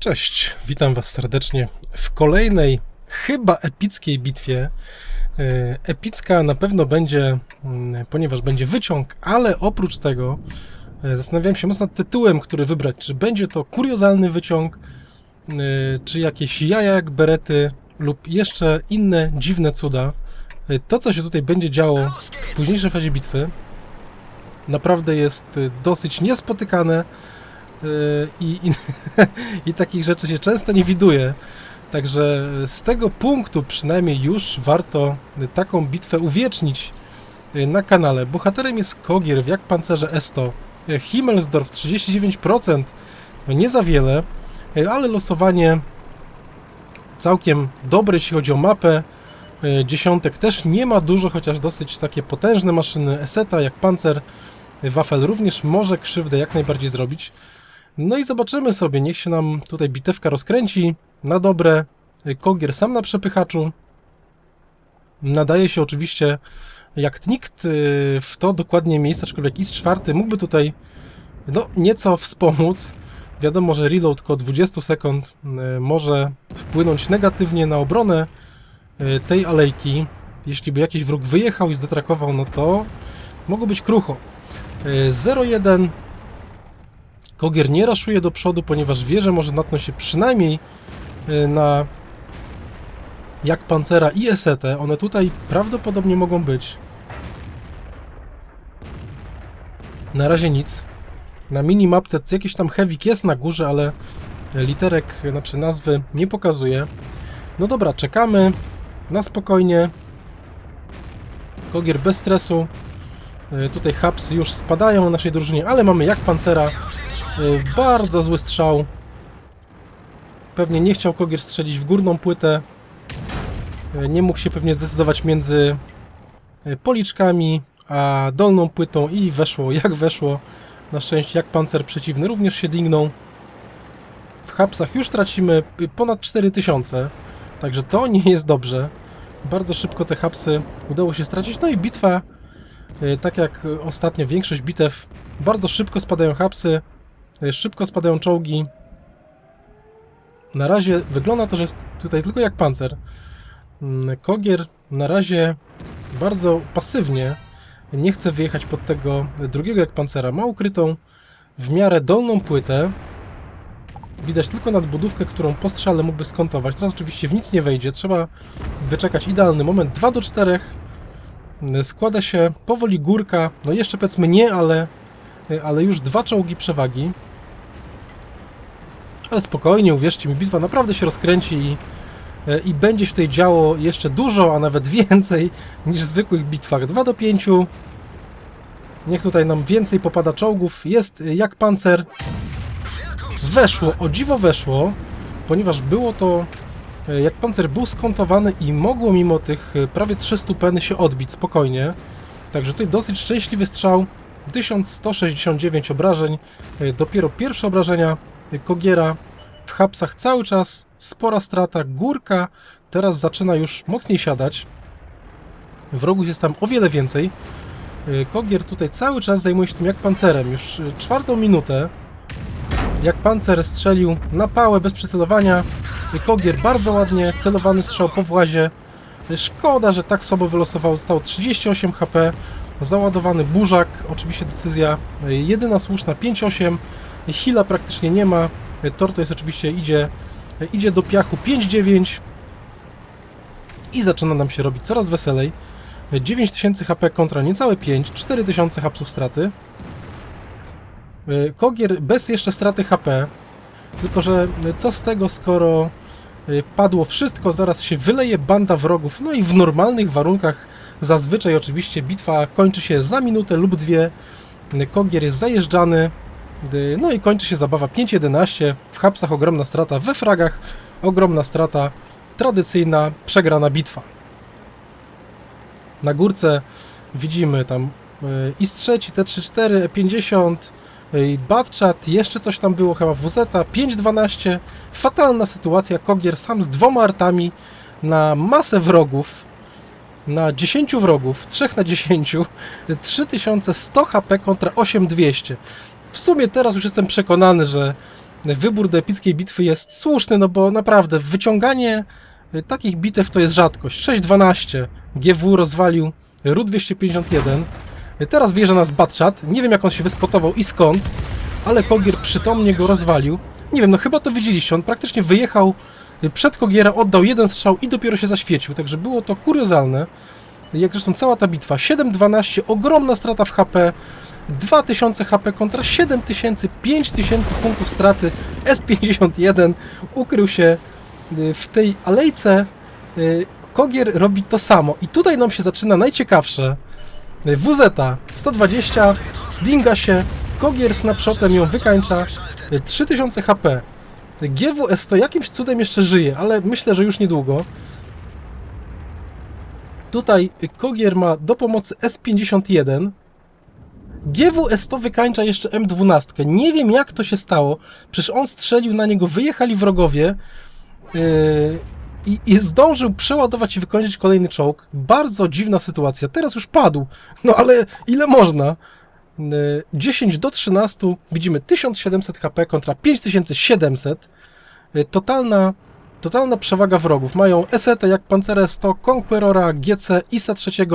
Cześć, witam Was serdecznie w kolejnej, chyba epickiej bitwie. E, Epicka na pewno będzie, mm, ponieważ będzie wyciąg, ale oprócz tego e, zastanawiałem się mocno nad tytułem, który wybrać. Czy będzie to kuriozalny wyciąg, e, czy jakieś jaja jak berety, lub jeszcze inne dziwne cuda. To, co się tutaj będzie działo w późniejszej fazie bitwy, naprawdę jest dosyć niespotykane i, i, i takich rzeczy się często nie widuje. Także z tego punktu przynajmniej już warto taką bitwę uwiecznić e, na kanale. Bohaterem jest Kogier w jak pancerze S100. E, Himmelsdorf 39%, no nie za wiele, e, ale losowanie całkiem dobre, jeśli chodzi o mapę. Dziesiątek też nie ma dużo, chociaż dosyć takie potężne maszyny Eseta, jak Panzer. E, Wafel również może krzywdę jak najbardziej zrobić. No i zobaczymy sobie, niech się nam tutaj bitewka rozkręci na dobre. Kogier sam na przepychaczu. Nadaje się oczywiście jak nikt e, w to dokładnie miejsce, aczkolwiek IS czwarty mógłby tutaj no, nieco wspomóc. Wiadomo, że reload tylko 20 sekund e, może wpłynąć negatywnie na obronę e, tej alejki. Jeśli by jakiś wróg wyjechał i zdetrakował, no to mogło być krucho. E, 0-1 Kogier nie raszuje do przodu, ponieważ wie, że może natknąć się przynajmniej e, na jak Pancera i Esetę. One tutaj prawdopodobnie mogą być. Na razie nic. Na minimapce jakiś tam heavy jest na górze, ale literek, znaczy nazwy nie pokazuje. No dobra, czekamy na spokojnie. Kogier bez stresu. E, Tutaj hapsy już spadają na naszej drużynie, ale mamy jak pancera. E, Bardzo zły strzał. Pewnie nie chciał Kogier strzelić w górną płytę. E, Nie mógł się pewnie zdecydować między e, policzkami a dolną płytą i weszło jak weszło. Na szczęście jak pancer przeciwny również się dingnął. W hapsach już tracimy ponad 4000, także to nie jest dobrze. Bardzo szybko te hapsy udało się stracić. No i bitwa, tak jak ostatnio większość bitew, bardzo szybko spadają hapsy, szybko spadają czołgi. Na razie wygląda to, że jest tutaj tylko jak pancer. Mm, Kogier na razie bardzo pasywnie nie chce wyjechać pod tego drugiego jak pancera. Ma ukrytą w miarę dolną płytę. Widać tylko nadbudówkę, którą po strzale mógłby skontować. Teraz oczywiście w nic nie wejdzie. Trzeba wyczekać idealny moment. 2 do 4. Składa się powoli górka. No jeszcze powiedzmy nie, ale, ale już dwa czołgi przewagi. Ale spokojnie, uwierzcie mi, bitwa naprawdę się rozkręci i, i będzie się tutaj działo jeszcze dużo, a nawet więcej niż w zwykłych bitwach. 2 do 5. Niech tutaj nam więcej popada czołgów. Jest y, jak pancer. Weszło, o dziwo weszło, ponieważ było to y, jak pancer był skontowany i mogło mimo tych prawie 300 peny się odbić spokojnie. Także tutaj dosyć szczęśliwy strzał. 1169 obrażeń. Dopiero pierwsze obrażenia Kogiera w hapsach cały czas spora strata. Górka teraz zaczyna już mocniej siadać. Wrogów jest tam o wiele więcej. Y, Kogier tutaj cały czas zajmuje się tym jak pancerem. Już y, czwartą minutę. Jak pancer strzelił na pałę bez przycelowania. Y, Kogier bardzo ładnie celowany strzał po włazie. Y, Szkoda, że tak słabo wylosował. Zostało 38 HP. Załadowany burzak. Oczywiście decyzja y, jedyna słuszna 5-8. Hila praktycznie nie ma. Torto jest oczywiście idzie, idzie do piachu 5-9. I zaczyna nam się robić coraz weselej. 9000 HP kontra niecałe 5, 4000 hapsów straty. Y, Kogier bez jeszcze straty HP, tylko że y, co z tego, skoro y, padło wszystko, zaraz się wyleje banda wrogów, no i w normalnych warunkach zazwyczaj oczywiście bitwa kończy się za minutę lub dwie, Kogier jest zajeżdżany, no i kończy się zabawa 5-11, w hapsach ogromna strata, we fragach ogromna strata, tradycyjna przegrana bitwa. Na górce widzimy tam y, IS-3, T-34, E50, y, Batchat, jeszcze coś tam było, chyba WZ, 5-12. Fatalna sytuacja, Kogier sam z dwoma artami na masę wrogów, na 10 wrogów, 3 na 10, 3100 HP kontra 8200. W sumie teraz już jestem przekonany, że wybór do epickiej bitwy jest słuszny, no bo naprawdę wyciąganie y, takich bitew to jest rzadkość. 6-12 GW rozwalił RU-251. Y, Teraz wjeżdża nas Batchat. Nie wiem jak on się wyspotował i skąd, ale Kogier przytomnie go rozwalił. Nie wiem, no chyba to widzieliście, on praktycznie wyjechał y, przed Kogiera, oddał jeden strzał i dopiero się zaświecił, także było to kuriozalne. Jak zresztą cała ta bitwa. 7-12, ogromna strata w HP. 2000 HP kontra 7000, 5000 punktów straty. S51 ukrył się y, w tej alejce. Y, Kogier robi to samo. I tutaj nam się zaczyna najciekawsze. Y, WZ 120, dinga się, Kogier snapshotem ją wykańcza. Y, 3000 HP. GWS to jakimś cudem jeszcze żyje, ale myślę, że już niedługo. Tutaj Kogier ma do pomocy S51. GWS to wykańcza jeszcze M12. Nie wiem jak to się stało. Przecież on strzelił na niego, wyjechali wrogowie yy, i, i zdążył przeładować i wykończyć kolejny czołg. Bardzo dziwna sytuacja. Teraz już padł. No ale ile można? Yy, 10 do 13 widzimy 1700 HP kontra 5700. Yy, totalna Totalna przewaga wrogów. Mają Esetę jak Pancere 100, Conquerora, GC, ISA III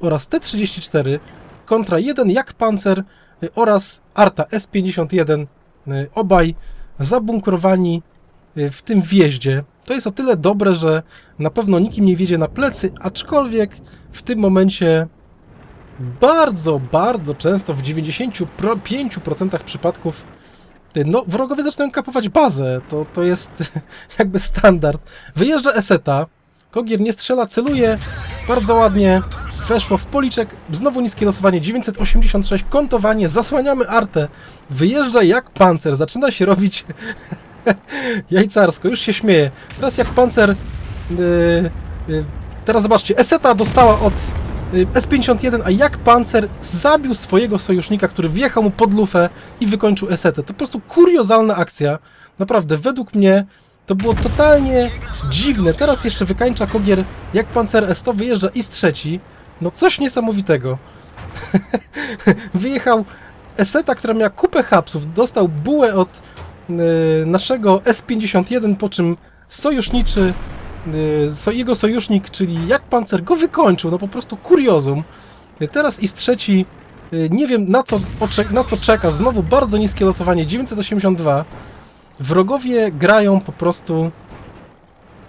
oraz T-34 kontra jeden jak Pancer y, oraz Arta S-51. y, Obaj zabunkrowani y, w tym wjeździe. To jest o tyle dobre, że na pewno nikim nie wiedzie na plecy, aczkolwiek w tym momencie bardzo, bardzo często w 95% przypadków No, wrogowie zaczynają kapować bazę. To, to jest jakby standard. Wyjeżdża Eseta. Kogier nie strzela, celuje. Bardzo ładnie. Weszło w policzek. Znowu niskie losowanie. 986. Kontowanie. Zasłaniamy artę. Wyjeżdża jak pancer. Zaczyna się robić jajcarsko. Już się śmieje. Teraz jak pancer... Yy, yy, teraz zobaczcie. Eseta dostała od S51, a jak Pancer zabił swojego sojusznika, który wjechał mu pod lufę i wykończył Esetę. To po prostu kuriozalna akcja. Naprawdę, według mnie to było totalnie dziwne. Teraz jeszcze wykańcza Kogier, jak Pancer S100 wyjeżdża i z trzeci. No coś niesamowitego. Wyjechał Eseta, która miała kupę hapsów, dostał bułę od y, naszego S51, po czym sojuszniczy y, so, jego sojusznik, czyli jak pancer go wykończył, no po prostu kuriozum. Y, Teraz i trzeci, y, nie wiem na co, na co czeka, znowu bardzo niskie losowanie, 982. Wrogowie grają po prostu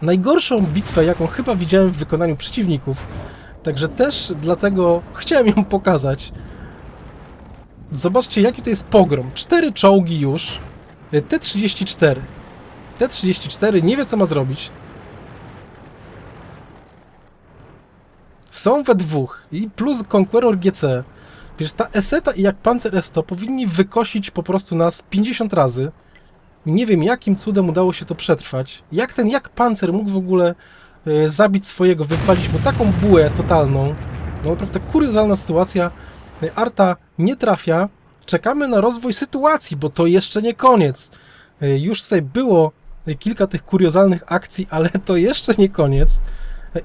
najgorszą bitwę, jaką chyba widziałem w wykonaniu przeciwników. Także też dlatego chciałem ją pokazać. Zobaczcie, jaki to jest pogrom. Cztery czołgi już. Y, T-34. T-34 nie wie, co ma zrobić. Są we dwóch i plus Conqueror GC. Przecież ta Eseta i jak Panzer S100 powinni wykosić po prostu nas 50 razy. Nie wiem jakim cudem udało się to przetrwać. Jak ten jak Panzer mógł w ogóle e, zabić swojego, wypalić mu taką bułę totalną. No naprawdę kuriozalna sytuacja. E, Arta nie trafia. Czekamy na rozwój sytuacji, bo to jeszcze nie koniec. E, Już tutaj było kilka tych kuriozalnych akcji, ale to jeszcze nie koniec.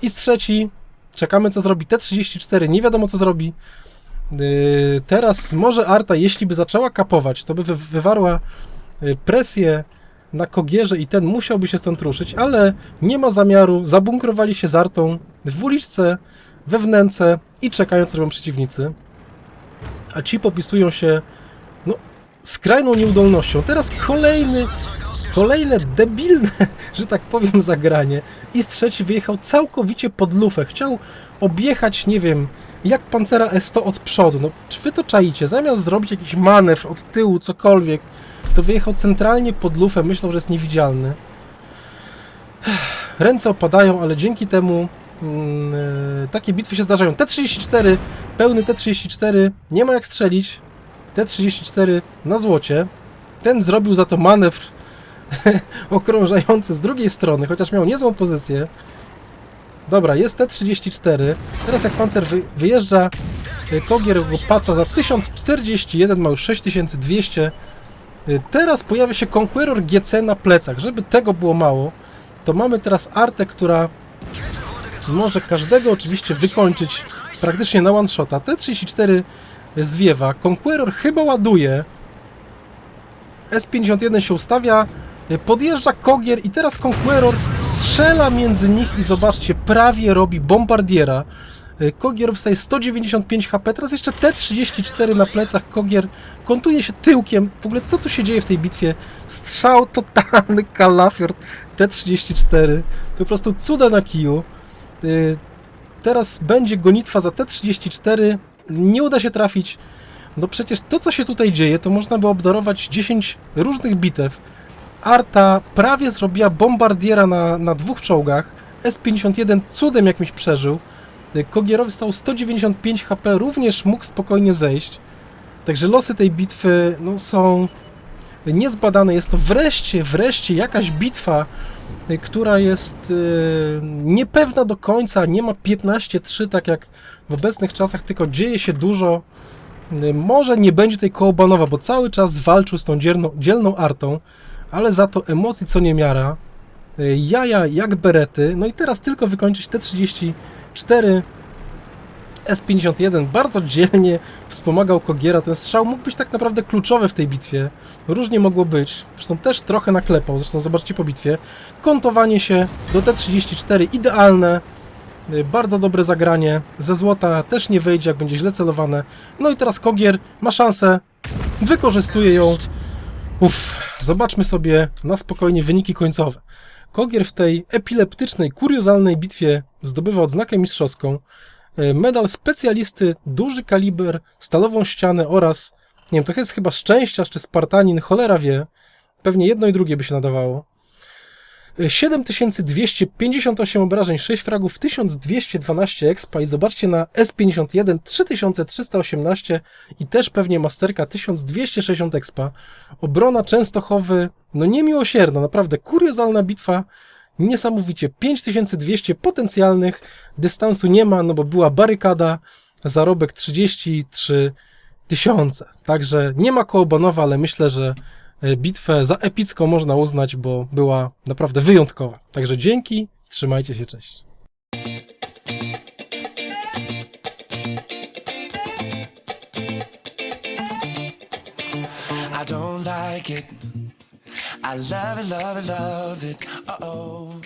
I z trzeci Czekamy, co zrobi T-34. Nie wiadomo, co zrobi. Yy, teraz może Arta, jeśli by zaczęła kapować, to by wy wywarła yy, presję na Kogierze i ten musiałby się stąd ruszyć, ale nie ma zamiaru. Zabunkrowali się z Artą w uliczce, we wnęce i czekają, co robią przeciwnicy. A ci popisują się no, skrajną nieudolnością. Teraz kolejny Kolejne debilne, że tak powiem, zagranie. I z trzeci wyjechał całkowicie pod lufę. Chciał objechać, nie wiem, jak Pancera S100 od przodu. No, czy wy to czaicie? Zamiast zrobić jakiś manewr od tyłu, cokolwiek, to wyjechał centralnie pod lufę. Myślał, że jest niewidzialny. Ręce opadają, ale dzięki temu mm, e, takie bitwy się zdarzają. T-34, pełny T-34, nie ma jak strzelić. T-34 na złocie. Ten zrobił za to manewr okrążający z drugiej strony, chociaż miał niezłą pozycję. Dobra, jest T-34. Teraz jak pancer wy, wyjeżdża, y, Kogier go paca za 1041, ma już 6200. Y, Teraz pojawia się Conqueror GC na plecach. Żeby tego było mało, to mamy teraz Artę, która może każdego oczywiście wykończyć praktycznie na one shota. T-34 zwiewa. Conqueror chyba ładuje. S51 się ustawia, podjeżdża Kogier i teraz Conqueror strzela między nich i zobaczcie, prawie robi bombardiera. Kogier wstaje 195 HP, teraz jeszcze T34 na plecach, Kogier kontuje się tyłkiem. W ogóle co tu się dzieje w tej bitwie? Strzał totalny, kalafiord, T34, po prostu cuda na kiju. Y, Teraz będzie gonitwa za T34, nie uda się trafić. No przecież to, co się tutaj dzieje, to można by obdarować 10 różnych bitew. Arta prawie zrobiła bombardiera na, na dwóch czołgach. S51 cudem jakimś przeżył. Kogierowi stał 195 HP, również mógł spokojnie zejść. Także losy tej bitwy no, są niezbadane. Jest to wreszcie, wreszcie jakaś bitwa, która jest y, niepewna do końca. Nie ma 15-3 tak jak w obecnych czasach, tylko dzieje się dużo. Y, Może nie będzie tej kołbanowa, bo cały czas walczył z tą dzielną artą, ale za to emocji co niemiara. Y, Jaja jak berety. No i teraz tylko wykończyć T34. S51 bardzo dzielnie wspomagał Kogiera. Ten strzał mógł być tak naprawdę kluczowy w tej bitwie. Różnie mogło być. Zresztą też trochę naklepał. Zresztą zobaczcie po bitwie. Kontowanie się do T34 idealne. Y, Bardzo dobre zagranie. Ze złota też nie wyjdzie, jak będzie źle celowane. No i teraz Kogier ma szansę. Wykorzystuje ją. Uff, zobaczmy sobie na spokojnie wyniki końcowe. Kogier w tej epileptycznej, kuriozalnej bitwie zdobywa odznakę mistrzowską, e, medal specjalisty, duży kaliber, stalową ścianę oraz, nie wiem, to jest chyba szczęściarz czy Spartanin, cholera wie, pewnie jedno i drugie by się nadawało. E, 7258 obrażeń, 6 fragów, 1212 expa i zobaczcie na S51 3318 i też pewnie masterka 1260 expa. Obrona Częstochowy, no niemiłosierna, naprawdę kuriozalna bitwa, niesamowicie 5200 potencjalnych, dystansu nie ma, no bo była barykada, zarobek 33 tysiące. Także nie ma kołobanowa, ale myślę, że bitwę za epicką można uznać, bo była naprawdę wyjątkowa. Także dzięki, trzymajcie się, cześć. I love it, love it, love it. Uh oh.